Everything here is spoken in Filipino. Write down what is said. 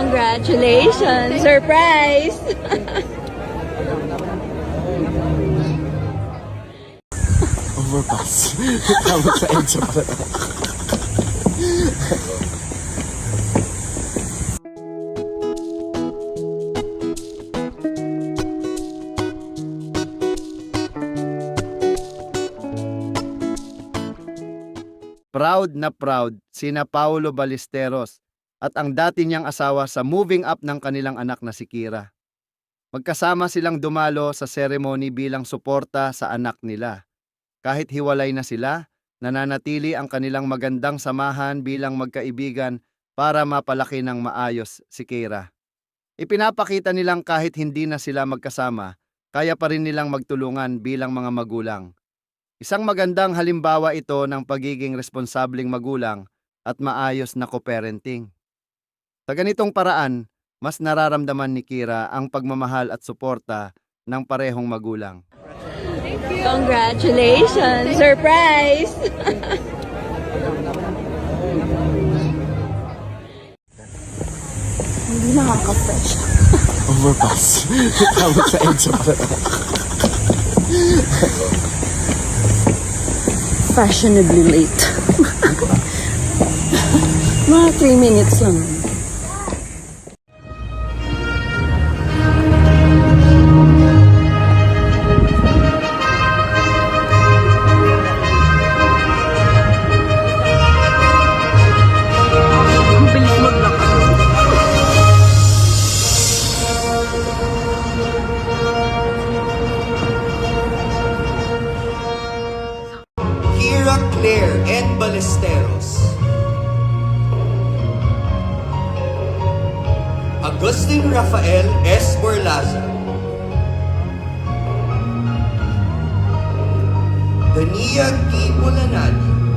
Congratulations! Surprise! Overpass. Tawag sa EDSA pala. Proud na proud sina Paulo Ballesteros at ang dati niyang asawa sa moving up ng kanilang anak na si Kira. Magkasama silang dumalo sa ceremony bilang suporta sa anak nila. Kahit hiwalay na sila, nananatili ang kanilang magandang samahan bilang magkaibigan para mapalaki ng maayos si Kira. Ipinapakita nilang kahit hindi na sila magkasama, kaya pa rin nilang magtulungan bilang mga magulang. Isang magandang halimbawa ito ng pagiging responsableng magulang at maayos na co-parenting. Sa ganitong paraan, mas nararamdaman ni Kira ang pagmamahal at suporta ng parehong magulang. Congratulations! Surprise! Hindi nakaka-fresh. Overpass. Tawag sa EDSA pala. Fashionably late. Mga 3 minutes lang. Claire N. Ballesteros. Agustin Rafael S. Borlaza. Dania T. Bulanadi.